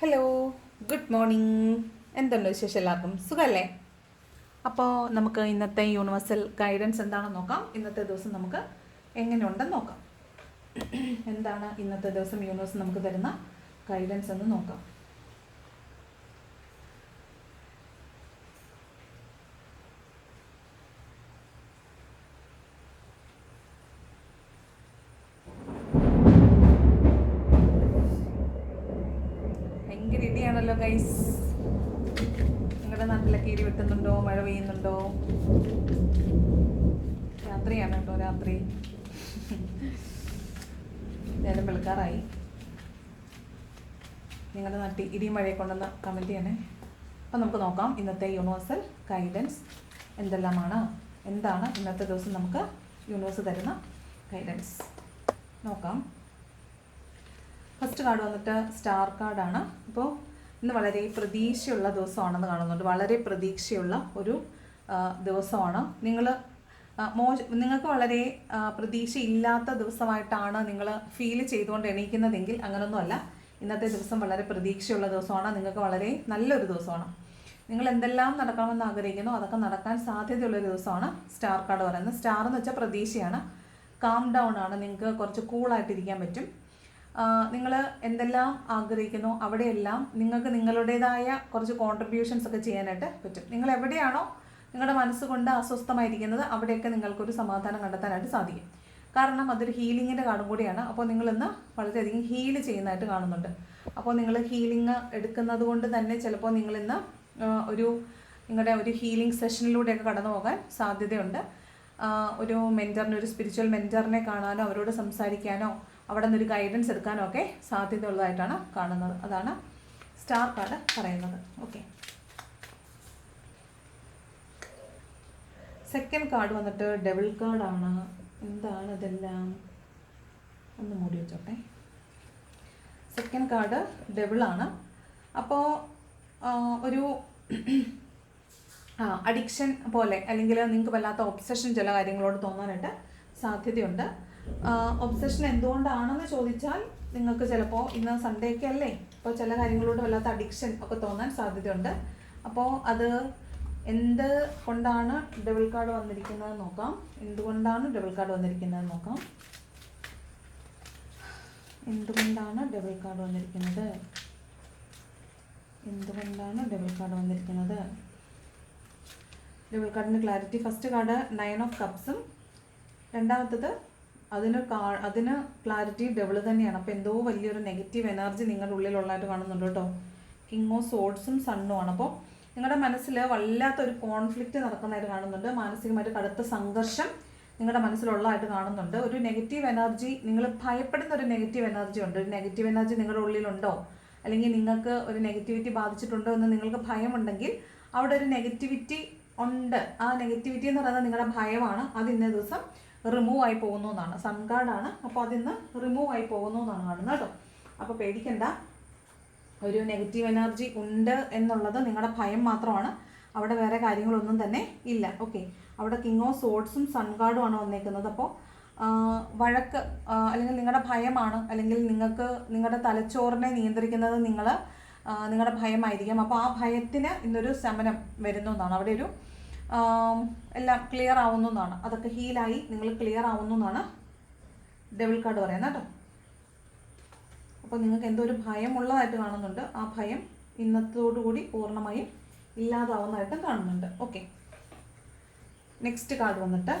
Hello good morning എന്തുണ്ട് വിശേഷം എല്ലാവർക്കും? സുഖമല്ലേ അപ്പോൾ നമുക്ക് ഇന്നത്തെ യൂണിവേഴ്സൽ ഗൈഡൻസ് എന്താണെന്ന് നോക്കാം. ഇന്നത്തെ ദിവസം നമുക്ക് എങ്ങനെയുണ്ടെന്ന് നോക്കാം. എന്താണ് ഇന്നത്തെ ദിവസം യൂണിവേഴ്സ് നമുക്ക് തരുന്ന ഗൈഡൻസ് എന്ന് നോക്കാം. നിങ്ങളുടെ നാട്ടിലൊക്കെ കീരി വെട്ടുന്നുണ്ടോ? മഴ പെയ്യുന്നുണ്ടോ? രാത്രിയാണ് കേട്ടോ രാത്രി. നേരം വെളുക്കാറായി. നിങ്ങളുടെ നാട്ടിൽ ഇടി മഴയെ കൊണ്ടുവന്ന കമന്റ് ചെയ്യണേ അപ്പം നമുക്ക് നോക്കാം. ഇന്നത്തെ യൂണിവേഴ്സൽ ഗൈഡൻസ് എന്തെല്ലാമാണ്? എന്താണ് ഇന്നത്തെ ദിവസം നമുക്ക് യൂണിവേഴ്സ് തരുന്ന ഗൈഡൻസ്? നോക്കാം. ഫസ്റ്റ് കാർഡ് വന്നിട്ട് സ്റ്റാർ കാർഡാണ്. അപ്പോൾ ഇന്ന് വളരെ പ്രതീക്ഷയുള്ള ദിവസമാണെന്ന് കാണുന്നുണ്ട്. വളരെ പ്രതീക്ഷയുള്ള ഒരു ദിവസമാണ്. നിങ്ങൾ മോശ നിങ്ങൾക്ക് വളരെ പ്രതീക്ഷയില്ലാത്ത ദിവസമായിട്ടാണ് നിങ്ങൾ ഫീൽ ചെയ്തുകൊണ്ട് എണീക്കുന്നതെങ്കിൽ അങ്ങനൊന്നുമല്ല. ഇന്നത്തെ ദിവസം വളരെ പ്രതീക്ഷയുള്ള ദിവസമാണ്. നിങ്ങൾക്ക് വളരെ നല്ലൊരു ദിവസമാണ്. നിങ്ങൾ എന്തെല്ലാം നടക്കണമെന്ന് ആഗ്രഹിക്കുന്നു അതൊക്കെ നടക്കാൻ സാധ്യതയുള്ള ഒരു ദിവസമാണ് സ്റ്റാർ കാർഡ് പറയുന്നത്. സ്റ്റാർ എന്ന് വെച്ചാൽ പ്രതീക്ഷയാണ്. കാം ഡൗൺ ആണ്. നിങ്ങൾക്ക് കുറച്ച് കൂളായിട്ടിരിക്കാൻ പറ്റും. നിങ്ങൾ എന്തെല്ലാം ആഗ്രഹിക്കുന്നു? അവിടെയെല്ലാം നിങ്ങൾക്ക് നിങ്ങളുടേതായ കുറച്ച് കോൺട്രിബ്യൂഷൻസ് ഒക്കെ ചെയ്യാനായിട്ട് പറ്റും. നിങ്ങൾ എവിടെയാണോ നിങ്ങളുടെ മനസ്സുകൊണ്ട് അസ്വസ്ഥമായിരിക്കുന്നത് അവിടെയൊക്കെ നിങ്ങൾക്കൊരു സമാധാനം കണ്ടെത്താനായിട്ട് സാധിക്കും. കാരണം അതൊരു ഹീലിങ്ങിന്റെ കാർഡും കൂടിയാണ്. അപ്പോൾ നിങ്ങളിന്ന് വളരെയധികം ഹീൽ ചെയ്യുന്നതായിട്ട് കാണുന്നുണ്ട്. അപ്പോൾ നിങ്ങൾ ഹീലിംഗ് എടുക്കുന്നത് കൊണ്ട് തന്നെ ചിലപ്പോൾ നിങ്ങളിന്ന് ഒരു നിങ്ങളുടെ ഒരു ഹീലിംഗ് സെഷനിലൂടെയൊക്കെ കടന്നു പോകാൻ സാധ്യതയുണ്ട്. ഒരു മെന്ററിനെ ഒരു സ്പിരിച്വൽ മെന്ററിനെ കാണാനോ അവരോട് സംസാരിക്കാനോ അവിടെ നിന്നൊരു ഗൈഡൻസ് എടുക്കാനൊക്കെ സാധ്യതയുള്ളതായിട്ടാണ് കാണുന്നത്. അതാണ് സ്റ്റാർ കാർഡ് പറയുന്നത്. ഓക്കെ സെക്കൻഡ് കാർഡ് വന്നിട്ട് ഡബിൾ കാർഡാണ് എന്താണ് ഇതെല്ലാം? ഒന്ന് മൂടി വെച്ചോട്ടെ. സെക്കൻഡ് കാർഡ് ഡബിളാണ് അപ്പോൾ ഒരു അഡിക്ഷൻ പോലെ അല്ലെങ്കിൽ നിങ്ങൾക്ക് വല്ലാത്ത ഒബ്സഷൻ ചില കാര്യങ്ങളോട് തോന്നാനായിട്ട് സാധ്യതയുണ്ട്. ഒബ്സഷൻ എന്തുകൊണ്ടാണെന്ന് ചോദിച്ചാൽ നിങ്ങൾക്ക് ചിലപ്പോൾ ഇന്ന് സൺഡേ ഒക്കെ അല്ലേ? അപ്പോൾ ചില കാര്യങ്ങളോട് വല്ലാത്ത അഡിക്ഷൻ ഒക്കെ തോന്നാൻ സാധ്യതയുണ്ട്. അപ്പോൾ അത് എന്ത് കൊണ്ടാണ് ഡബിൾ കാർഡ് വന്നിരിക്കുന്നത് നോക്കാം. എന്തുകൊണ്ടാണ് ഡബിൾ കാർഡ് വന്നിരിക്കുന്നത് നോക്കാം. എന്തുകൊണ്ടാണ് ഡബിൾ കാർഡ് വന്നിരിക്കുന്നത്? എന്തുകൊണ്ടാണ് ഡബിൾ കാർഡ് വന്നിരിക്കുന്നത്? ഡബിൾ കാർഡിന്റെ clarity first card nine of കപ്സും രണ്ടാമത്തത് അതിന് കാ അതിന് ക്ലാരിറ്റി ഡബിൾ തന്നെയാണ്. അപ്പോൾ എന്തോ വലിയൊരു നെഗറ്റീവ് എനർജി നിങ്ങളുടെ ഉള്ളിലുള്ളതായിട്ട് കാണുന്നുണ്ട് കേട്ടോ. കിങ് ഓഫ് സോഡ്സും സണ്ണും ആണ്. അപ്പോൾ നിങ്ങളുടെ മനസ്സിൽ വല്ലാത്തൊരു കോൺഫ്ലിക്റ്റ് നടക്കുന്നതായിട്ട് കാണുന്നുണ്ട്. മാനസികമായിട്ട് കടുത്ത സംഘർഷം നിങ്ങളുടെ മനസ്സിലുള്ളതായിട്ട് കാണുന്നുണ്ട്. ഒരു നെഗറ്റീവ് എനർജി നിങ്ങൾ ഭയപ്പെടുന്ന ഒരു നെഗറ്റീവ് എനർജി ഉണ്ട്. ഒരു നെഗറ്റീവ് എനർജി നിങ്ങളുടെ ഉള്ളിലുണ്ടോ? അല്ലെങ്കിൽ നിങ്ങൾക്ക് ഒരു നെഗറ്റിവിറ്റി ബാധിച്ചിട്ടുണ്ടോ എന്ന് നിങ്ങൾക്ക് ഭയമുണ്ടെങ്കിൽ അവിടെ ഒരു നെഗറ്റിവിറ്റി ഉണ്ട്. ആ നെഗറ്റിവിറ്റി എന്ന് പറയുന്നത് നിങ്ങളുടെ ഭയമാണ്. അത് ഇന്നേ ദിവസം റിമൂവ് ആയി പോകുന്നു എന്നാണ്. സൺഗാർഡാണ് അപ്പോൾ അതിന്ന് റിമൂവ് ആയി പോകുന്നു എന്നാണ് കാണുന്നത് കേട്ടോ. അപ്പോൾ പേടിക്കണ്ട. ഒരു നെഗറ്റീവ് എനർജി ഉണ്ട് എന്നുള്ളത് നിങ്ങളുടെ ഭയം മാത്രമാണ്. അവിടെ വേറെ കാര്യങ്ങളൊന്നും തന്നെ ഇല്ല. ഓക്കെ അവിടെ കിങ് ഓഫ് സോഡ്സും സൺഗാർഡും ആണ് വന്നേക്കുന്നത്. അപ്പോൾ വഴക്ക് അല്ലെങ്കിൽ നിങ്ങളുടെ ഭയമാണ്. അല്ലെങ്കിൽ നിങ്ങൾക്ക് നിങ്ങളുടെ തലച്ചോറിനെ നിയന്ത്രിക്കുന്നത് നിങ്ങൾ നിങ്ങളുടെ ഭയമായിരിക്കാം. അപ്പോൾ ആ ഭയത്തിന് ഇന്നൊരു ശമനം വരുന്നു എന്നാണ്. അവിടെ ഒരു എല്ലാം ക്ലിയർ ആവുന്നു എന്നാണ്. അതൊക്കെ ഹീലായി നിങ്ങൾ ക്ലിയർ ആവുന്നു എന്നാണ് ഡെവിൾ കാർഡ് പറയുന്നത് കേട്ടോ. അപ്പോൾ നിങ്ങൾക്ക് എന്തോ ഒരു ഭയം ഉള്ളതായിട്ട് കാണുന്നുണ്ട് ആ ഭയം ഇന്നത്തോടുകൂടി പൂർണമായും ഇല്ലാതാവുന്നതായിട്ടും കാണുന്നുണ്ട്. ഓക്കെ നെക്സ്റ്റ് കാർഡ് വന്നിട്ട്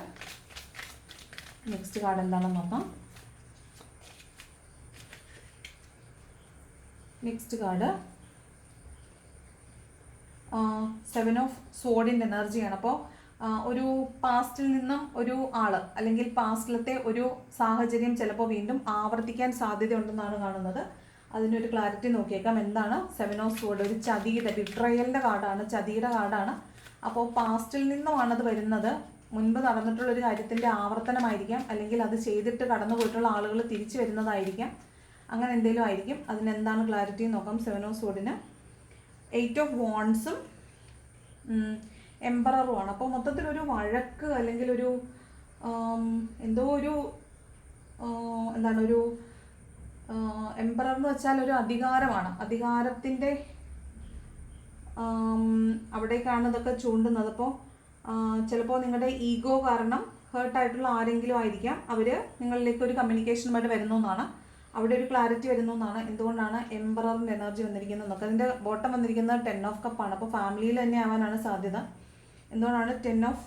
നെക്സ്റ്റ് കാർഡ് എന്താണെന്ന് നോക്കാം. നെക്സ്റ്റ് കാർഡ് സെവൻ ഓഫ് സോഡിന്റെ എനർജിയാണ് അപ്പോൾ ഒരു പാസ്റ്റിൽ നിന്നും ഒരു ആൾ അല്ലെങ്കിൽ പാസ്റ്റിലത്തെ ഒരു സാഹചര്യം ചിലപ്പോൾ വീണ്ടും ആവർത്തിക്കാൻ സാധ്യതയുണ്ടെന്നാണ് കാണുന്നത്. അതിനൊരു ക്ലാരിറ്റി നോക്കിയേക്കാം. എന്താണ്? സെവൻ ഓഫ് സോഡ് ഒരു ചതിയുടെ ബിട്രയലിന്റെ കാർഡാണ് ചതിയുടെ കാർഡാണ് അപ്പോൾ പാസ്റ്റിൽ നിന്നുമാണ് അത് വരുന്നത്. മുൻപ് നടന്നിട്ടുള്ള ഒരു കാര്യത്തിന്റെ ആവർത്തനമായിരിക്കാം. അല്ലെങ്കിൽ അത് ചെയ്തിട്ട് കടന്നു പോയിട്ടുള്ള ആളുകൾ തിരിച്ചു വരുന്നതായിരിക്കാം. അങ്ങനെ എന്തെങ്കിലും ആയിരിക്കും. അതിനെന്താണ് ക്ലാരിറ്റി നോക്കാം. സെവൻ ഓഫ് സോഡിന് എയ്റ്റ് ഓഫ് വോൺസും എംബററുമാണ് അപ്പോൾ മൊത്തത്തിൽ ഒരു വഴക്ക് അല്ലെങ്കിൽ ഒരു എന്തോ ഒരു എന്താണ് ഒരു എംപറർ എന്ന് വെച്ചാൽ ഒരു അധികാരമാണ്. അധികാരത്തിന്റെ അവിടേക്കാണ് ഇതൊക്കെ ചൂണ്ടുന്നത്. അപ്പോൾ ചിലപ്പോൾ നിങ്ങളുടെ ഈഗോ കാരണം ഹേർട്ടായിട്ടുള്ള ആരെങ്കിലും ആയിരിക്കാം. അവർ നിങ്ങളിലേക്ക് ഒരു കമ്മ്യൂണിക്കേഷനുമായിട്ട് വരുന്നു എന്നാണ് അവിടെ ഒരു ക്ലാരിറ്റി വരുന്നു എന്നാണ് എന്തുകൊണ്ടാണ് എംബററിന്റെ എനർജി വന്നിരിക്കുന്നത് നമുക്ക് അതിന്റെ ബോട്ടം വന്നിരിക്കുന്നത് ടെൻ ഓഫ് കപ്പാണ് അപ്പോൾ ഫാമിലിയിൽ തന്നെ ആവാനാണ് സാധ്യത. എന്തുകൊണ്ടാണ് ടെൻ ഓഫ്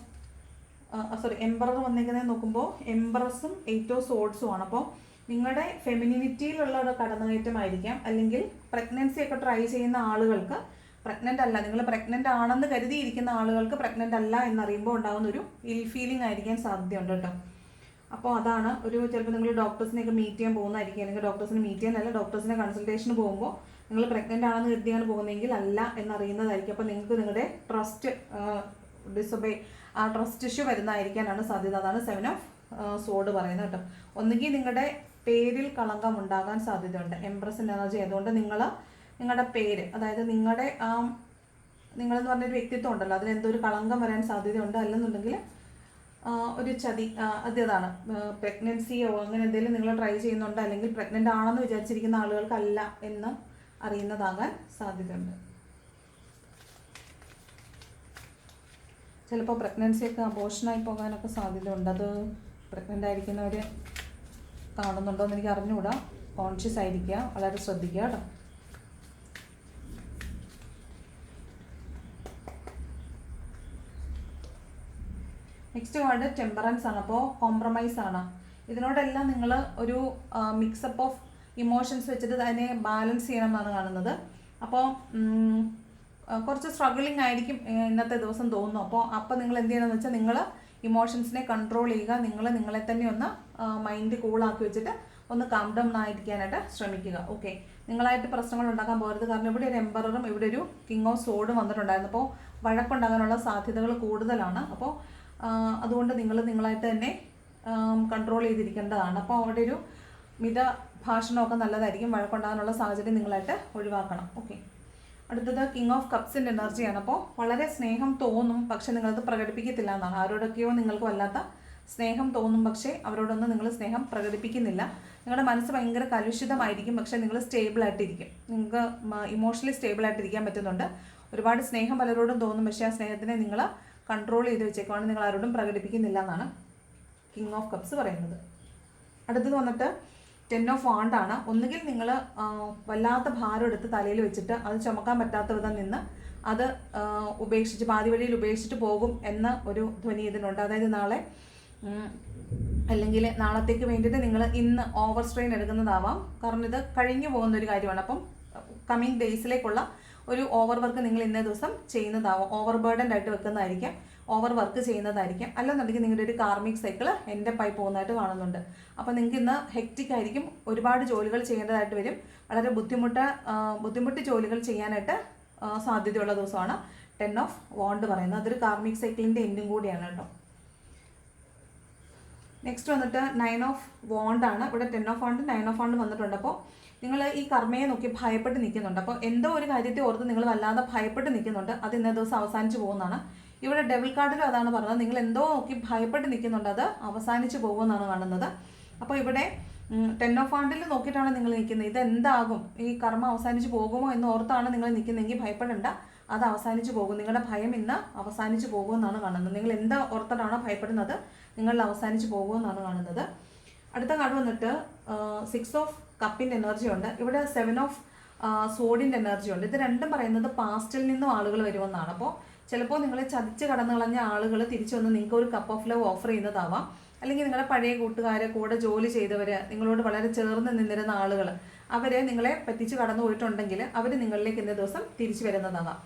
സോറി എംബറർ വന്നിരിക്കുന്നത് നോക്കുമ്പോൾ എംബറസും എയ്റ്റ് ഓഫ് സോഡ്സും ആണ്. അപ്പോൾ നിങ്ങളുടെ ഫെമിനിറ്റിയിലുള്ള ഒരു കടന്നുകയറ്റമായിരിക്കാം. അല്ലെങ്കിൽ പ്രഗ്നൻസി ഒക്കെ ട്രൈ ചെയ്യുന്ന ആളുകൾക്ക് പ്രഗ്നന്റ് അല്ല. നിങ്ങൾ പ്രഗ്നന്റ് ആണെന്ന് കരുതിയിരിക്കുന്ന ആളുകൾക്ക് പ്രഗ്നന്റ് അല്ല എന്നറിയുമ്പോൾ ഉണ്ടാകുന്ന ഒരു ഇൽ ഫീലിംഗ് ആയിരിക്കാൻ സാധ്യതയുണ്ട് കേട്ടോ. അപ്പോൾ അതാണ് ഒരു ചിലപ്പോൾ നിങ്ങൾ ഡോക്ടേഴ്സിനെയൊക്കെ മീറ്റ് ചെയ്യാൻ പോകുന്നതായിരിക്കും. അല്ലെങ്കിൽ ഡോക്ടേഴ്സിനെ മീറ്റ് ചെയ്യാനല്ല ഡോക്ടേഴ്സിനെ കൺസൾട്ടേഷന് പോകുമ്പോൾ നിങ്ങൾ പ്രഗ്നന്റ് ആണെന്ന് കരുതിയാണ് പോകുന്നതെങ്കിൽ അല്ല എന്നറിയുന്നതായിരിക്കും. അപ്പോൾ നിങ്ങൾക്ക് നിങ്ങളുടെ ട്രസ്റ്റ് ഡിസൊബേ ആ ട്രസ്റ്റ് ഇഷ്യൂ വരുന്നതായിരിക്കാനാണ് സാധ്യത. അതാണ് സെവൻ ഓഫ് സോഡ് പറയുന്നത് കേട്ടോ. ഒന്നുകിൽ നിങ്ങളുടെ പേരിൽ കളങ്കം ഉണ്ടാകാൻ സാധ്യതയുണ്ട്. എംപ്രസ് എനർജി ആയതുകൊണ്ട് നിങ്ങൾ നിങ്ങളുടെ പേര് അതായത് നിങ്ങളുടെ ആ നിങ്ങളെന്ന് പറഞ്ഞൊരു വ്യക്തിത്വം ഉണ്ടല്ലോ. അതിന് എന്തോ ഒരു കളങ്കം വരാൻ സാധ്യതയുണ്ട് അല്ലെന്നുണ്ടെങ്കിൽ ഒരു ചതി ആ, അതേതാണ് പ്രഗ്നൻസിയോ അങ്ങനെ എന്തെങ്കിലും നിങ്ങൾ ട്രൈ ചെയ്യുന്നുണ്ട് അല്ലെങ്കിൽ പ്രഗ്നന്റ് ആണെന്ന് വിചാരിച്ചിരിക്കുന്ന ആളുകൾക്കല്ല എന്ന് അറിയുന്നതാകാൻ സാധ്യതയുണ്ട്. ചിലപ്പോൾ പ്രഗ്നൻസിയൊക്കെ അബോഷനായി പോകാനൊക്കെ സാധ്യതയുണ്ട്. അത് പ്രഗ്നന്റ് ആയിരിക്കുന്നവർ കാണുന്നുണ്ടോ എന്ന് എനിക്ക് അറിഞ്ഞുകൂടാ. കോൺഷ്യസ് ആയിരിക്കുക. വളരെ ശ്രദ്ധിക്കുക കേട്ടോ. നെക്സ്റ്റ് കാർഡ് ടെമ്പറൻസ് ആണ്. അപ്പോൾ കോംപ്രമൈസ് ആണ്. ഇതിനോടെല്ലാം നിങ്ങൾ ഒരു മിക്സപ്പ് ഓഫ് ഇമോഷൻസ് വെച്ചിട്ട് അതിനെ ബാലൻസ് ചെയ്യണം എന്നാണ് കാണുന്നത് അപ്പോൾ കുറച്ച് സ്ട്രഗിളിംഗ് ആയിരിക്കും ഇന്നത്തെ ദിവസം തോന്നുന്നു. അപ്പോൾ അപ്പോൾ നിങ്ങൾ എന്ത് ചെയ്യണമെന്ന് വെച്ചാൽ നിങ്ങൾ ഇമോഷൻസിനെ കൺട്രോൾ ചെയ്യുക. നിങ്ങൾ നിങ്ങളെ തന്നെ ഒന്ന് മൈൻഡ് കൂളാക്കി വെച്ചിട്ട് ഒന്ന് കാം ഡൗൺ ആയിരിക്കാനായിട്ട് ശ്രമിക്കുക. ഓക്കെ നിങ്ങളായിട്ട് പ്രശ്നങ്ങൾ ഉണ്ടാക്കാൻ പോകരുത്. കാരണം ഇവിടെ ഒരു എംബററും ഇവിടെ ഒരു കിങ് ഓഫ് സോഡും വന്നിട്ടുണ്ടായിരുന്നു. അപ്പോൾ വഴക്കുണ്ടാകാനുള്ള സാധ്യതകൾ കൂടുതലാണ്. അപ്പോൾ അതുകൊണ്ട് നിങ്ങൾ നിങ്ങളായിട്ട് തന്നെ കൺട്രോൾ ചെയ്തിരിക്കേണ്ടതാണ്. അപ്പോൾ അവിടെ ഒരു മിത ഭാഷണമൊക്കെ നല്ലതായിരിക്കും. വഴക്കുണ്ടാകാനുള്ള സാഹചര്യം നിങ്ങളായിട്ട് ഒഴിവാക്കണം. ഓക്കെ അടുത്തത് കിങ് ഓഫ് കപ്സിന്റെ എനർജിയാണ്. അപ്പോൾ വളരെ സ്നേഹം തോന്നും പക്ഷെ നിങ്ങളത് പ്രകടിപ്പിക്കത്തില്ല എന്നാണ്. ആരോടൊക്കെയോ നിങ്ങൾക്ക് വല്ലാത്ത സ്നേഹം തോന്നും പക്ഷേ അവരോടൊന്നും നിങ്ങൾ സ്നേഹം പ്രകടിപ്പിക്കുന്നില്ല. നിങ്ങളുടെ മനസ്സ് ഭയങ്കര കലുഷിതമായിരിക്കും പക്ഷേ നിങ്ങൾ സ്റ്റേബിൾ ആയിട്ടിരിക്കും. നിങ്ങൾക്ക് ഇമോഷണലി സ്റ്റേബിൾ ആയിട്ടിരിക്കാൻ പറ്റുന്നുണ്ട്. ഒരുപാട് സ്നേഹം പലരോടും തോന്നും പക്ഷേ ആ സ്നേഹത്തിനെ നിങ്ങൾ കൺട്രോൾ ചെയ്ത് വെച്ചേക്കുവാണ്. നിങ്ങൾ ആരോടും പ്രകടിപ്പിക്കുന്നില്ല എന്നാണ് കിങ് ഓഫ് കപ്സ് പറയുന്നത്. അടുത്തത് വന്നിട്ട് ടെൻ ഓഫ് വാണ്ടാണ് ഒന്നുകിൽ നിങ്ങൾ വല്ലാത്ത ഭാരം എടുത്ത് തലയിൽ വെച്ചിട്ട് അത് ചുമക്കാൻ പറ്റാത്ത വിധം നിന്ന് അത് ഉപേക്ഷിച്ച് പാതി വഴിയിൽ ഉപേക്ഷിച്ചിട്ട് പോകും എന്ന ഒരു ധ്വനി ഇതിനുണ്ട്. അതായത് നാളെ അല്ലെങ്കിൽ നാളത്തേക്ക് വേണ്ടിയിട്ട് നിങ്ങൾ ഇന്ന് ഓവർ സ്ട്രെയിൻ എടുക്കുന്നതാവാം. കാരണം ഇത് കഴിഞ്ഞു പോകുന്ന ഒരു കാര്യമാണ്. അപ്പം കമ്മിങ് ഡേയ്സിലേക്കുള്ള ഒരു ഓവർ വർക്ക് നിങ്ങൾ ഇന്നേ ദിവസം ചെയ്യുന്നതാവും. ഓവർ ബേർഡൻഡ് ആയിട്ട് വെക്കുന്നതായിരിക്കാം. ഓവർ വർക്ക് ചെയ്യുന്നതായിരിക്കും. അല്ലെന്നുണ്ടെങ്കിൽ നിങ്ങളുടെ ഒരു കാർമിക് സൈക്കിൾ എന്റെ പൈ പോകുന്നതായിട്ട് കാണുന്നുണ്ട്. അപ്പോൾ നിങ്ങൾക്ക് ഇന്ന് ഹെക്റ്റിക് ആയിരിക്കും. ഒരുപാട് ജോലികൾ ചെയ്യേണ്ടതായിട്ട് വരും. വളരെ ബുദ്ധിമുട്ട് ബുദ്ധിമുട്ട് ജോലികൾ ചെയ്യാനായിട്ട് സാധ്യതയുള്ള ദിവസമാണ് ടെൻ ഓഫ് വോണ്ട് പറയുന്നത്. അതൊരു കാർമിക് സൈക്കിളിന്റെ എൻഡും കൂടിയാണ് കേട്ടോ. നെക്സ്റ്റ് വന്നിട്ട് നയൻ ഓഫ് വോണ്ട് ആണ്. ഇവിടെ ten of wand nine of wand വന്നിട്ടുണ്ട്. അപ്പോൾ നിങ്ങൾ ഈ കർമ്മയെ നോക്കി ഭയപ്പെട്ട് നിൽക്കുന്നുണ്ട്. അപ്പോൾ എന്തോ ഒരു കാര്യത്തെ ഓർത്ത് നിങ്ങൾ വല്ലാതെ ഭയപ്പെട്ട് നിൽക്കുന്നുണ്ട്. അത് ഇന്നേ ദിവസം അവസാനിച്ചു പോകുന്നതാണ്. ഇവിടെ ഡെബിൾ കാർഡിലും അതാണ് പറഞ്ഞത്. നിങ്ങൾ എന്തോ നോക്കി ഭയപ്പെട്ട് നിൽക്കുന്നുണ്ട്. അത് അവസാനിച്ച് പോകുമെന്നാണ് കാണുന്നത്. അപ്പോൾ ഇവിടെ ടെൻ ഓഫ് ഹാൻഡിൽ നോക്കിയിട്ടാണ് നിങ്ങൾ നിൽക്കുന്നത്. ഇത് എന്താകും? ഈ കർമ്മം അവസാനിച്ച് പോകുമോ എന്ന് ഓർത്താണ് നിങ്ങൾ നിൽക്കുന്നതെങ്കിൽ ഭയപ്പെടേണ്ട. അത് അവസാനിച്ചു പോകും. നിങ്ങളുടെ ഭയം ഇന്ന് അവസാനിച്ച് പോകുമെന്നാണ് കാണുന്നത്. നിങ്ങൾ എന്താ ഓർത്തിട്ടാണോ ഭയപ്പെടുന്നത്? നിങ്ങളിൽ അവസാനിച്ച് പോകുമെന്നാണ് കാണുന്നത്. അടുത്ത കാർഡ് വന്നിട്ട് സിക്സ് ഓഫ് കപ്പിന്റെ എനർജി ഉണ്ട്. ഇവിടെ സെവൻ ഓഫ് സോഡിന്റെ എനർജി ഉണ്ട്. ഇത് രണ്ടും പറയുന്നത് പാസ്റ്റിൽ നിന്നും ആളുകൾ വരുമെന്നാണ്. അപ്പോൾ ചിലപ്പോൾ നിങ്ങളെ ചതിച്ച് കടന്നു കളഞ്ഞ ആളുകൾ തിരിച്ചു വന്ന് നിങ്ങൾക്ക് ഒരു കപ്പ് ഓഫ് ലവ് ഓഫർ ചെയ്യുന്നതാവാം. അല്ലെങ്കിൽ നിങ്ങളുടെ പഴയ കൂട്ടുകാരെ കൂടെ ജോലി ചെയ്തവർ നിങ്ങളോട് വളരെ ചേർന്ന് നിന്നിരുന്ന ആളുകൾ അവരെ നിങ്ങളെ പറ്റിച്ച് കടന്നു പോയിട്ടുണ്ടെങ്കിൽ അവർ നിങ്ങളിലേക്ക് ഇന്ന ദിവസം തിരിച്ചു വരുന്നതാവാം.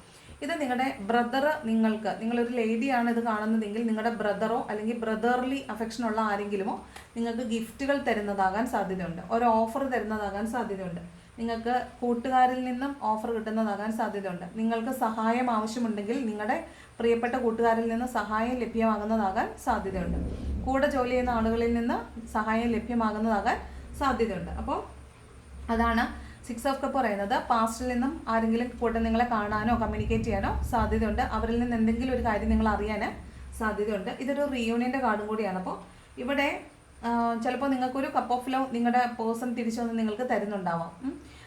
ഇത് നിങ്ങളുടെ ബ്രദർ നിങ്ങൾക്ക് നിങ്ങളൊരു ലേഡിയാണ് ഇത് കാണുന്നതെങ്കിൽ നിങ്ങളുടെ ബ്രദറോ അല്ലെങ്കിൽ ബ്രദർലി അഫെക്ഷനുള്ള ആരെങ്കിലുമോ നിങ്ങൾക്ക് ഗിഫ്റ്റുകൾ തരുന്നതാകാൻ സാധ്യതയുണ്ട്. ഒരു ഓഫർ തരുന്നതാകാൻ സാധ്യതയുണ്ട്. നിങ്ങൾക്ക് കൂട്ടുകാരിൽ നിന്നും ഓഫർ കിട്ടുന്നതാകാൻ സാധ്യതയുണ്ട്. നിങ്ങൾക്ക് സഹായം ആവശ്യമുണ്ടെങ്കിൽ നിങ്ങളുടെ പ്രിയപ്പെട്ട കൂട്ടുകാരിൽ നിന്ന് സഹായം ലഭ്യമാകുന്നതാകാൻ സാധ്യതയുണ്ട്. കൂടെ ജോലി ചെയ്യുന്ന ആളുകളിൽ നിന്ന് സഹായം ലഭ്യമാകുന്നതാകാൻ സാധ്യതയുണ്ട്. അപ്പോൾ അതാണ് സിക്സ് ഓഫ് കപ്പ് പറയുന്നത് പാസ്റ്റിൽ നിന്നും ആരെങ്കിലും കൂടെ നിങ്ങളെ കാണാനോ കമ്മ്യൂണിക്കേറ്റ് ചെയ്യാനോ സാധ്യതയുണ്ട്. അവരിൽ നിന്ന് എന്തെങ്കിലും ഒരു കാര്യം നിങ്ങൾ അറിയാൻ സാധ്യതയുണ്ട്. ഇതൊരു റീയൂണിയന്റെ കാർഡും കൂടിയാണ്. അപ്പോൾ ഇവിടെ ചിലപ്പോൾ നിങ്ങൾക്കൊരു കപ്പ് ഓഫ് ലവ് നിങ്ങളുടെ പേഴ്സൺ തിരിച്ചു വന്ന് നിങ്ങൾക്ക് തരുന്നുണ്ടാവാം.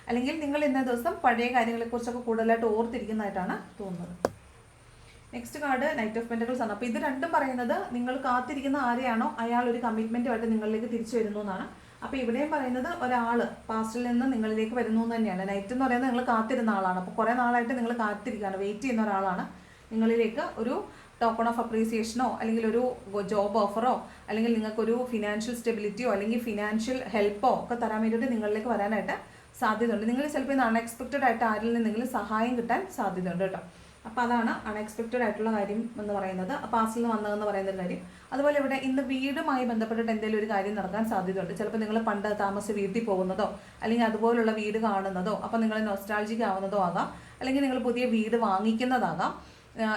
അല്ലെങ്കിൽ നിങ്ങൾ ഇന്നേ ദിവസം പഴയ കാര്യങ്ങളെക്കുറിച്ചൊക്കെ കൂടുതലായിട്ട് ഓർത്തിരിക്കുന്നതായിട്ടാണ് തോന്നുന്നത്. Next card knight of pentacles ആണ്. അപ്പോൾ ഇത് രണ്ടും പറയുന്നത് നിങ്ങൾ കാത്തിരിക്കുന്ന ആരെയാണോ അയാൾ ഒരു കമ്മിറ്റ്മെന്റുമായിട്ട് നിങ്ങളിലേക്ക് തിരിച്ചു വരുന്നു എന്നാണ്. അപ്പോൾ ഇവിടെയും പറയുന്നത് ഒരാൾ പാസ്റ്റിൽ നിന്ന് നിങ്ങളിലേക്ക് വരുന്നു എന്ന് തന്നെയാണ്. നൈറ്റ് എന്ന് പറയുന്നത് നിങ്ങൾ കാത്തിരുന്ന ആളാണ്. അപ്പോൾ കുറേ നാളായിട്ട് നിങ്ങൾ കാത്തിരിക്കുകയാണ്. വെയിറ്റ് ചെയ്യുന്ന ഒരാളാണ്. നിങ്ങളിലേക്ക് ഒരു ടോക്കൺ ഓഫ് അപ്രീസിയേഷനോ അല്ലെങ്കിൽ ഒരു ജോബ് ഓഫറോ അല്ലെങ്കിൽ നിങ്ങൾക്കൊരു ഫിനാൻഷ്യൽ സ്റ്റെബിലിറ്റിയോ അല്ലെങ്കിൽ ഫിനാൻഷ്യൽ ഹെൽപ്പോ ഒക്കെ തരാൻ വേണ്ടിയിട്ട് നിങ്ങളിലേക്ക് വരാനായിട്ട് സാധ്യതയുണ്ട്. നിങ്ങൾ ചിലപ്പോൾ ഇന്ന് അൺഎക്സ്പെക്റ്റഡ് ആയിട്ട് ആരിൽ നിന്നെങ്കിലും സഹായം കിട്ടാൻ സാധ്യതയുണ്ട് കേട്ടോ. അപ്പോൾ അതാണ് അൺഎക്സ്പെക്റ്റഡ് ആയിട്ടുള്ള കാര്യം എന്ന് പറയുന്നത്. പാസിൽ നിന്ന് വന്നതെന്ന് പറയുന്ന ഒരു കാര്യം. അതുപോലെ ഇവിടെ ഇന്ന് വീടുമായി ബന്ധപ്പെട്ടിട്ട് എന്തെങ്കിലും ഒരു കാര്യം നടക്കാൻ സാധ്യതയുണ്ട്. ചിലപ്പോൾ നിങ്ങൾ പണ്ട് താമസ വീട്ടിൽ പോകുന്നതോ അല്ലെങ്കിൽ അതുപോലുള്ള വീട് കാണുന്നതോ അപ്പോൾ നിങ്ങൾ നോസ്റ്റാൾജിക് ആവുന്നതോ ആകാം. അല്ലെങ്കിൽ നിങ്ങൾ പുതിയ വീട് വാങ്ങിക്കുന്നതാകാം.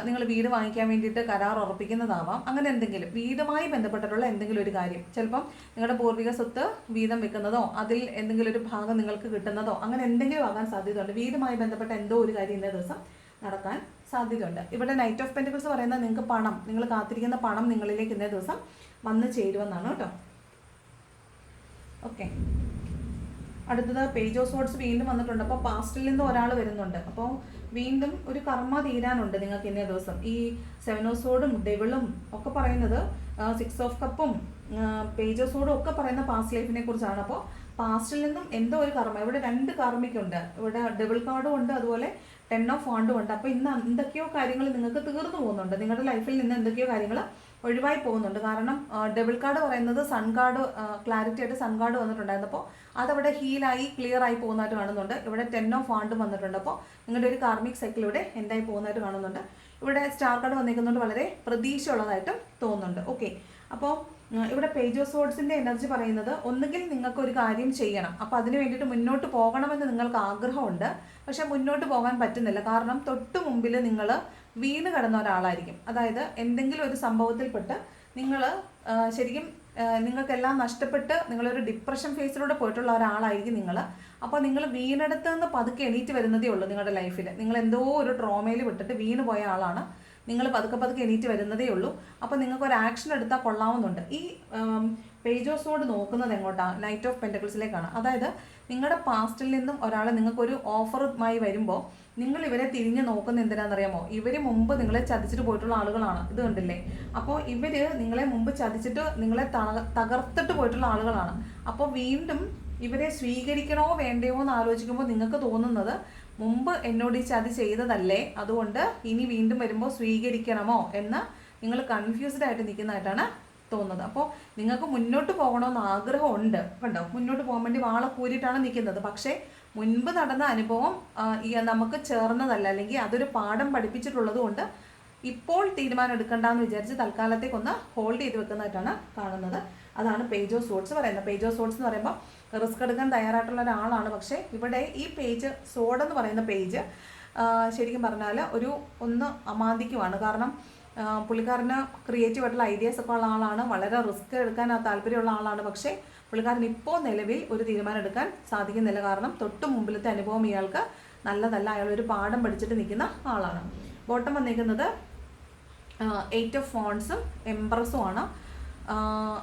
നിങ്ങൾ വീട് വാങ്ങിക്കാൻ വേണ്ടിയിട്ട് കരാർ ഉറപ്പിക്കുന്നതാവാം. അങ്ങനെ എന്തെങ്കിലും വീടുമായി ബന്ധപ്പെട്ടിട്ടുള്ള എന്തെങ്കിലും ഒരു കാര്യം. ചിലപ്പം നിങ്ങളുടെ പൂർവിക സ്വത്ത് വീതം വെക്കുന്നതോ അതിൽ എന്തെങ്കിലും ഒരു ഭാഗം നിങ്ങൾക്ക് കിട്ടുന്നതോ അങ്ങനെ എന്തെങ്കിലും ആകാൻ സാധ്യതയുണ്ട്. വീടുമായി ബന്ധപ്പെട്ട എന്തോ ഒരു കാര്യം ഇന്നേ ദിവസം നടക്കാൻ സാധ്യതയുണ്ട്. ഇവിടെ നൈറ്റ് ഓഫ് പെന്റിക്കിൾസ് പറയുന്നത് നിങ്ങൾക്ക് പണം നിങ്ങൾ കാത്തിരിക്കുന്ന പണം നിങ്ങളിലേക്ക് ഇന്നേ ദിവസം വന്ന് ചേരുമെന്നാണ് കേട്ടോ. ഓക്കെ അടുത്തത് പേജ് ഓഫ് സോഡ്സ് വീണ്ടും വന്നിട്ടുണ്ട്. അപ്പോൾ പാസ്റ്റിൽ നിന്ന് ഒരാൾ വരുന്നുണ്ട്. അപ്പോൾ വീണ്ടും ഒരു കർമ്മ തീരാനുണ്ട് നിങ്ങൾക്ക് ഇന്നേ ദിവസം. ഈ സെവൻ ഓഫ് സോഡും ഡെവിളും ഒക്കെ പറയുന്നത് സിക്സ് ഓഫ് കപ്പും പേജ് ഓഫ് സോഡും ഒക്കെ പറയുന്ന പാസ്റ്റ് ലൈഫിനെ കുറിച്ചാണ്. അപ്പോൾ പാസ്റ്റിൽ നിന്നും എന്തോ ഒരു കർമ്മ. ഇവിടെ രണ്ട് കാർമ്മിക്കുണ്ട്. ഇവിടെ ഡബിൾ കാർഡും ഉണ്ട് അതുപോലെ ടെൻ ഓഫ് വാണ്ടും ഉണ്ട്. അപ്പോൾ ഇന്ന് എന്തൊക്കെയോ കാര്യങ്ങൾ നിങ്ങൾക്ക് തീർന്നു പോകുന്നുണ്ട്. നിങ്ങളുടെ ലൈഫിൽ നിന്ന് എന്തൊക്കെയോ കാര്യങ്ങൾ ഒഴിവായി പോകുന്നുണ്ട്. കാരണം ഡബിൾ കാർഡ് പറയുന്നത് സൺ കാർഡ് ക്ലാരിറ്റി ആയിട്ട് സൺ കാർഡ് വന്നിട്ടുണ്ടായിരുന്നു. അപ്പോൾ അതവിടെ ഹീലായി ക്ലിയർ ആയി പോകുന്നതായിട്ട് കാണുന്നുണ്ട്. ഇവിടെ ടെൻ ഓഫ് ഫാണ്ടും വന്നിട്ടുണ്ട്. അപ്പോൾ നിങ്ങളുടെ ഒരു കാർമിക് സൈക്കിൾ ഇവിടെ എൻഡായി പോകുന്നതായിട്ട് കാണുന്നുണ്ട്. ഇവിടെ സ്റ്റാർ കാർഡ് വന്നിരിക്കുന്നതുകൊണ്ട് വളരെ പ്രതീക്ഷ ഉള്ളതായിട്ടും തോന്നുന്നുണ്ട്. ഓക്കെ അപ്പോൾ ഇവിടെ പേജ് ഓഫ് സോഡ്സിന്റെ എനർജി പറയുന്നത് ഒന്നുകിൽ നിങ്ങൾക്ക് ഒരു കാര്യം ചെയ്യണം. അപ്പോൾ അതിന് വേണ്ടിയിട്ട് മുന്നോട്ട് പോകണമെന്ന് നിങ്ങൾക്ക് ആഗ്രഹമുണ്ട്. പക്ഷെ മുന്നോട്ട് പോകാൻ പറ്റുന്നില്ല. കാരണം തൊട്ട് മുമ്പിൽ നിങ്ങൾ വീണ് കിടന്ന ഒരാളായിരിക്കും. അതായത് എന്തെങ്കിലും ഒരു സംഭവത്തിൽപ്പെട്ട് നിങ്ങൾ ശരിക്കും നിങ്ങൾക്കെല്ലാം നഷ്ടപ്പെട്ട് നിങ്ങളൊരു ഡിപ്രഷൻ ഫേസിലൂടെ പോയിട്ടുള്ള ഒരാളായിരിക്കും നിങ്ങൾ അപ്പോൾ നിങ്ങൾ വീണെടുത്ത് നിന്ന് പതുക്കെ എണീറ്റ് വരുന്നതേ ഉള്ളൂ നിങ്ങളുടെ ലൈഫിൽ നിങ്ങൾ എന്തോ ഒരു ട്രോമയിൽ വിട്ടിട്ട് വീണ് പോയ ആളാണ്. നിങ്ങൾ പതുക്കെ പതുക്കെ എണീറ്റ് വരുന്നതേ ഉള്ളൂ. അപ്പോൾ നിങ്ങൾക്ക് ഒരു ആക്ഷൻ എടുത്താൽ കൊള്ളാവുന്നുണ്ട്. ഈ പേജ് ഓഫ് സോഡ് നോക്കുന്നത് എങ്ങോട്ടാണ് നൈറ്റ് ഓഫ് പെന്റക്കിൾസിലേക്കാണ് അതായത് നിങ്ങളുടെ പാസ്റ്റിൽ നിന്നും ഒരാൾ നിങ്ങൾക്കൊരു ഓഫറുമായി വരുമ്പോൾ നിങ്ങൾ ഇവരെ തിരിഞ്ഞ് നോക്കുന്ന എന്തിനാണെന്നറിയാമോ? ഇവർ മുമ്പ് നിങ്ങളെ ചതിച്ചിട്ട് പോയിട്ടുള്ള ആളുകളാണ്. ഇത് കണ്ടില്ലേ? അപ്പോൾ ഇവർ നിങ്ങളെ മുമ്പ് ചതിച്ചിട്ട് നിങ്ങളെ തകർത്തിട്ട് പോയിട്ടുള്ള ആളുകളാണ്. അപ്പോൾ വീണ്ടും ഇവരെ സ്വീകരിക്കണോ വേണ്ടയോ എന്ന് ആലോചിക്കുമ്പോൾ നിങ്ങൾക്ക് തോന്നുന്നത് മുമ്പ് എന്നോട് ഈ ചതി ചെയ്തതല്ലേ? അതുകൊണ്ട് ഇനി വീണ്ടും വരുമ്പോൾ സ്വീകരിക്കണമോ എന്ന് നിങ്ങൾ കൺഫ്യൂസ്ഡ് ആയിട്ട് നിൽക്കുന്നതായിട്ടാണ് തോന്നുന്നത്. അപ്പോൾ നിങ്ങൾക്ക് മുന്നോട്ട് പോകണമെന്ന് ആഗ്രഹമുണ്ട്. കണ്ടോ? മുന്നോട്ട് പോകാൻ വേണ്ടി വാള കൂരിയിട്ടാണ് നിൽക്കുന്നത്. പക്ഷേ മുൻപ് നടന്ന അനുഭവം നമുക്ക് ചേർന്നതല്ല. അല്ലെങ്കിൽ അതൊരു പാഠം പഠിപ്പിച്ചിട്ടുള്ളത് കൊണ്ട് ഇപ്പോൾ തീരുമാനം എടുക്കണ്ടെന്ന് വിചാരിച്ച് തൽക്കാലത്തേക്കൊന്ന് ഹോൾഡ് ചെയ്ത് വെക്കുന്നതായിട്ടാണ് കാണുന്നത്. അതാണ് പേജ് ഓഫ് സോഡ്സ് പറയുന്നത്. പേജ് ഓഫ് സോഡ്സ് എന്ന് പറയുമ്പോൾ റിസ്ക് എടുക്കാൻ തയ്യാറായിട്ടുള്ള ഒരാളാണ്. പക്ഷേ ഇവിടെ ഈ പേജ് സോഡ് എന്ന് പറയുന്ന പേജ് ശരിക്കും പറഞ്ഞാൽ ഒരു ഒന്ന് അമാന്തിക്കുവാണ്. കാരണം പുള്ളിക്കാരന് ക്രിയേറ്റീവ് ആയിട്ടുള്ള ഐഡിയാസ് ഒക്കെ ഉള്ള ആളാണ്. വളരെ റിസ്ക് എടുക്കാൻ താല്പര്യമുള്ള ആളാണ്. പക്ഷേ പുള്ളിക്കാരൻ ഇപ്പോൾ നിലവിൽ ഒരു തീരുമാനം എടുക്കാൻ സാധിക്കുന്നില്ല. കാരണം തൊട്ട് മുമ്പിലത്തെ അനുഭവം ഇയാൾക്ക് നല്ലതല്ല. അയാൾ ഒരു പാഠം പഠിച്ചിട്ട് നിൽക്കുന്ന ആളാണ്. ബോട്ടം വന്നിരിക്കുന്നത് എയ്റ്റ് ഓഫ് ഫോൺസും എംപ്രസും ആണ്.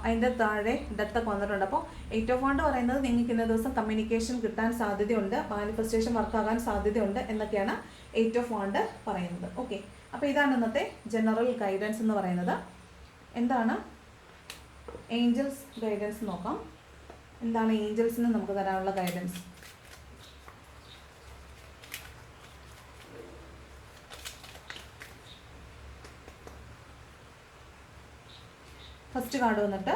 അതിന്റെ താഴെ ഡെത്തൊക്കെ വന്നിട്ടുണ്ട്. അപ്പോൾ എയ്റ്റ് ഓഫ് ഫോണ്ട് പറയുന്നത് നിങ്ങൾക്ക് ഇന്ന ദിവസം കമ്മ്യൂണിക്കേഷൻ കിട്ടാൻ സാധ്യതയുണ്ട് മാനിഫെസ്റ്റേഷൻ വർക്കാകാൻ സാധ്യതയുണ്ട് എന്നൊക്കെയാണ് എയ്റ്റ് ഓഫ് ഫോണ്ട് പറയുന്നത്. ഓക്കെ അപ്പോൾ ഇതാണ് ഇന്നത്തെ ജനറൽ ഗൈഡൻസ് എന്ന് പറയുന്നത്. എന്താണ്? ഏഞ്ചൽസ് ഗൈഡൻസ് നോക്കാം. എന്താണ് ഏഞ്ചൽസിന് നമുക്ക് തരാനുള്ള ഗൈഡൻസ് ഫസ്റ്റ് കാർഡ് വന്നിട്ട്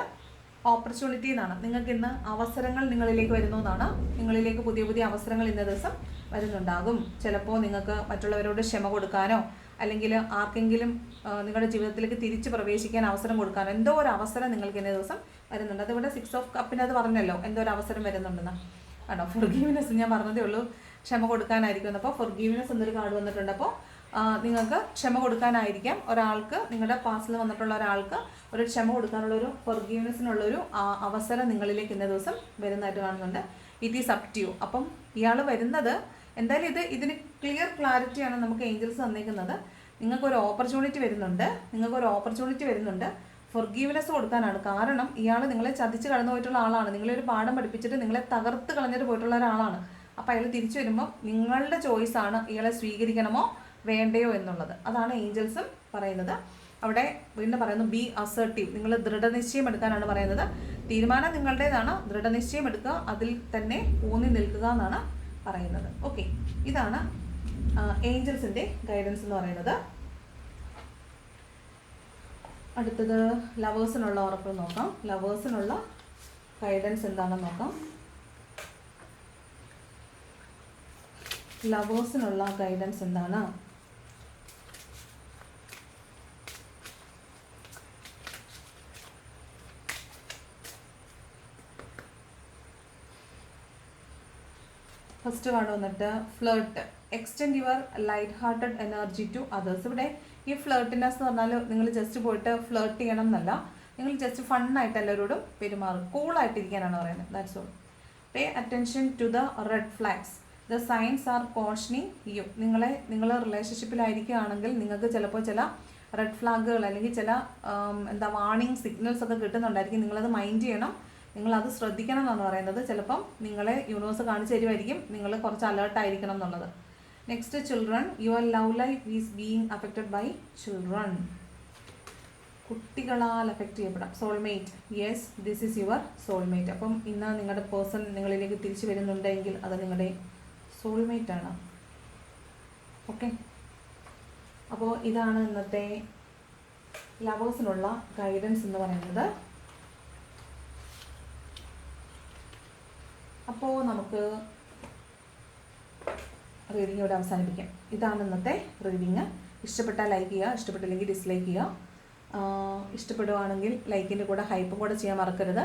ഓപ്പർച്യൂണിറ്റി എന്നാണ്. നിങ്ങൾക്ക് ഇന്ന് അവസരങ്ങൾ നിങ്ങളിലേക്ക് വരുന്നു എന്നാണ് നിങ്ങളിലേക്ക് പുതിയ പുതിയ അവസരങ്ങൾ ഇന്ന ദിവസം വരുന്നുണ്ടാകും. ചിലപ്പോൾ നിങ്ങൾക്ക് മറ്റുള്ളവരോട് ക്ഷമ കൊടുക്കാനോ അല്ലെങ്കിൽ ആർക്കെങ്കിലും നിങ്ങളുടെ ജീവിതത്തിലേക്ക് തിരിച്ച് പ്രവേശിക്കാൻ അവസരം കൊടുക്കാനോ എന്തോ ഒരു അവസരം നിങ്ങൾക്ക് ഇന്ന ദിവസം വരുന്നുണ്ട്. അതിവിടെ സിക്സ് ഓഫ് കപ്പിന് അത് പറഞ്ഞല്ലോ എന്തോ ഒരു അവസരം വരുന്നുണ്ടെന്ന്. ആണോ? ഫൊർഗീവ്നെസ് ഞാൻ പറഞ്ഞതേ ഉള്ളൂ. ക്ഷമ കൊടുക്കാനായിരിക്കും. അപ്പോൾ ഫൊർഗീവ്നെസ് എന്നൊരു കാർഡ് വന്നിട്ടുണ്ട്. അപ്പോൾ നിങ്ങൾക്ക് ക്ഷമ കൊടുക്കാനായിരിക്കാം. ഒരാൾക്ക് നിങ്ങളുടെ പാസിൽ വന്നിട്ടുള്ള ഒരാൾക്ക് ഒരു ക്ഷമ കൊടുക്കാനുള്ള ഒരു ഫൊർഗീവ്നെസ്സിനുള്ള ഒരു അവസരം നിങ്ങളിലേക്ക് ഇന്ന ദിവസം വരുന്നതായിട്ട് കാണുന്നുണ്ട്. It is up to you അപ്പം ഇയാൾ വരുന്നത് എന്തായാലും ഇത് ഇതിന് ക്ലിയർ ക്ലാരിറ്റിയാണ് നമുക്ക് ഏഞ്ചൽസ് തന്നേക്കുന്നത്. നിങ്ങൾക്കൊരു ഓപ്പർച്യൂണിറ്റി വരുന്നുണ്ട്. നിങ്ങൾക്കൊരു ഓപ്പർച്യൂണിറ്റി വരുന്നുണ്ട്. ഫൊർഗീവ്നെസ് കൊടുക്കാനാണ്. കാരണം ഇയാൾ നിങ്ങളെ ചതിച്ച് കടന്നു പോയിട്ടുള്ള ആളാണ്. നിങ്ങളെ ഒരു പാഠം പഠിപ്പിച്ചിട്ട് നിങ്ങളെ തകർത്ത് കളഞ്ഞിട്ട് പോയിട്ടുള്ള ഒരാളാണ്. അപ്പോൾ അയാൾ തിരിച്ചു വരുമ്പോൾ നിങ്ങളുടെ ചോയ്സാണ് ഇയാളെ സ്വീകരിക്കണമോ? വേണ്ടയോ എന്നുള്ളത്. അതാണ് ഏഞ്ചൽസും പറയുന്നത്. അവിടെ വീണ്ടും പറയുന്നു ബി അസർട്ടീവ് നിങ്ങൾ ദൃഢനിശ്ചയം എടുക്കാനാണ് പറയുന്നത്. തീരുമാനം നിങ്ങളുടേതാണ്. ദൃഢനിശ്ചയം എടുക്കുക അതിൽ തന്നെ ഊന്നി നിൽക്കുക എന്നാണ് പറയുന്നത്. ഓക്കെ ഇതാണ് ഏഞ്ചൽസിന്റെ ഗൈഡൻസ് എന്ന് പറയുന്നത്. അടുത്തത് ലവേഴ്സിനുള്ള ഉറപ്പ് നോക്കാം. ലവേഴ്സിനുള്ള ഗൈഡൻസ് എന്താണെന്ന് നോക്കാം. ലവേഴ്സിനുള്ള ഗൈഡൻസ് എന്താണ്? ഫസ്റ്റ് കാർഡ് വന്നിട്ട് flirt extend your light hearted energy to others ഇവിടെ ഈ ഫ്ലേർട്ടിനെസ് എന്ന് പറഞ്ഞാൽ നിങ്ങൾ ജസ്റ്റ് പോയിട്ട് ഫ്ലേർട്ട് ചെയ്യണം എന്നല്ല. നിങ്ങൾ ജസ്റ്റ് ഫണ്ണായിട്ട് എല്ലാവരോടും പെരുമാറും. കൂളായിട്ടിരിക്കാനാണ് പറയുന്നത്. That's all pay attention to the red flags the signs are cautioning you നിങ്ങളെ നിങ്ങൾ റിലേഷൻഷിപ്പിലായിരിക്കുകയാണെങ്കിൽ നിങ്ങൾക്ക് ചിലപ്പോൾ ചില റെഡ് ഫ്ലാഗുകൾ അല്ലെങ്കിൽ ചില എന്താ വാർണിംഗ് സിഗ്നൽസ് ഒക്കെ കിട്ടുന്നുണ്ടായിരിക്കും. നിങ്ങളത് മൈൻഡ് ചെയ്യണം. നിങ്ങളത് ശ്രദ്ധിക്കണം എന്നാണ് പറയുന്നത്. ചിലപ്പം നിങ്ങളെ യൂണിവേഴ്സ് കാണിച്ചു തരുമായിരിക്കും. നിങ്ങൾ കുറച്ച് അലേർട്ട് ആയിരിക്കണം എന്നുള്ളത്. Next children your love life is being affected by children കുട്ടികളാൽ affect ചെയ്യപ്പെടാം. Soulmate yes this is your soulmate അപ്പം ഇന്ന് നിങ്ങളുടെ പേഴ്സൺ നിങ്ങളിലേക്ക് തിരിച്ചു വരുന്നുണ്ടെങ്കിൽ അത് നിങ്ങളുടെ സോൾമേറ്റ് ആണ്. ഓക്കെ അപ്പോൾ ഇതാണ് ഇന്നത്തെ ലവേഴ്സിനുള്ള ഗൈഡൻസ് എന്ന് പറയുന്നത്. അപ്പോൾ നമുക്ക് റീഡിംഗ് ഇവിടെ അവസാനിപ്പിക്കാം. ഇതാണ് ഇന്നത്തെ റീഡിങ് ഇഷ്ടപ്പെട്ടാൽ ലൈക്ക് ചെയ്യുക ഇഷ്ടപ്പെട്ടില്ലെങ്കിൽ ഡിസ്ലൈക്ക് ചെയ്യുക. ഇഷ്ടപ്പെടുവാണെങ്കിൽ ലൈക്കിന്റെ കൂടെ ഹൈപ്പും കൂടെ ചെയ്യാൻ മറക്കരുത്.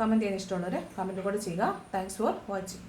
കമന്റ് ചെയ്യാൻ ഇഷ്ടമുള്ളവർ കമന്റ് കൂടെ ചെയ്യുക. Thanks for watching